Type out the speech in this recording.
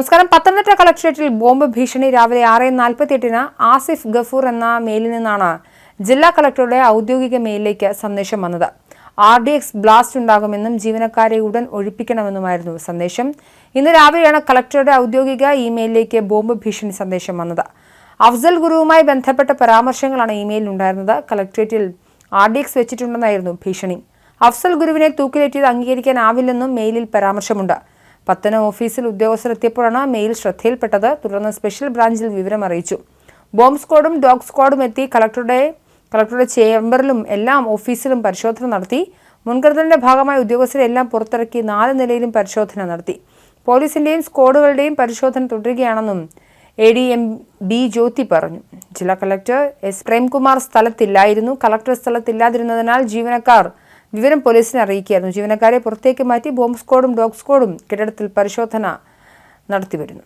നമസ്കാരം. പത്തനംതിട്ട കളക്ട്രേറ്റിൽ ബോംബ് ഭീഷണി രാവിലെ ആറ് നാൽപ്പത്തിയെട്ടിന് ആസിഫ് ഗഫൂർ എന്ന മെയിലിൽ നിന്നാണ് ജില്ലാ കളക്ടറുടെ ഔദ്യോഗിക മെയിലിലേക്ക് സന്ദേശം വന്നത്. ആർ ഡി എക്സ് ബ്ലാസ്റ്റ് ഉണ്ടാകുമെന്നും ജീവനക്കാരെ ഉടൻ ഒഴിപ്പിക്കണമെന്നുമായിരുന്നു സന്ദേശം. ഇന്ന് രാവിലെയാണ് കളക്ടറുടെ ഔദ്യോഗിക ഇമെയിലിലേക്ക് ബോംബ് ഭീഷണി സന്ദേശം വന്നത്. അഫ്സൽ ഗുരുവുമായി ബന്ധപ്പെട്ട പരാമർശങ്ങളാണ് ഇമെയിലിൽ ഉണ്ടായിരുന്നത്. കളക്ട്രേറ്റിൽ ആർ ഡി എക്സ് വെച്ചിട്ടുണ്ടെന്നായിരുന്നു ഭീഷണി. അഫ്സൽ ഗുരുവിനെ തൂക്കിലേറ്റിയത് അംഗീകരിക്കാനാവില്ലെന്നും മെയിലിൽ പരാമർശമുണ്ട്. പത്തന ഓഫീസിൽ ഉദ്യോഗസ്ഥരെത്തിയപ്പോഴാണ് മെയിൽ ശ്രദ്ധയിൽപ്പെട്ടത്. തുടർന്ന് സ്പെഷ്യൽ ബ്രാഞ്ചിൽ വിവരം അറിയിച്ചു. ബോംബ് സ്ക്വാഡും ഡോഗ് സ്ക്വാഡും എത്തി. കളക്ടറുടെ കളക്ടറുടെ ചേംബറിലും എല്ലാം ഓഫീസിലും പരിശോധന നടത്തി. മുൻകരുതലിന്റെ ഭാഗമായി ഉദ്യോഗസ്ഥരെ എല്ലാം പുറത്തിറക്കി നാല് നിലയിലും പരിശോധന നടത്തി. പോലീസിന്റെയും സ്ക്വാഡുകളുടെയും പരിശോധന തുടരുകയാണെന്നും A D M B Jyothi പറഞ്ഞു. ജില്ലാ കളക്ടർ എസ് പ്രേംകുമാർ സ്ഥലത്തില്ലായിരുന്നു. കളക്ടർ സ്ഥലത്തില്ലാതിരുന്നതിനാൽ ജീവനക്കാർ വിവരം പോലീസിനെ അറിയിക്കുകയായിരുന്നു. ജീവനക്കാരെ പുറത്തേക്ക് മാറ്റി ബോംബ് സ്ക്വാഡും ഡോഗ് സ്ക്വാഡും കെട്ടിടത്തിൽ പരിശോധന നടത്തിവരുന്നു.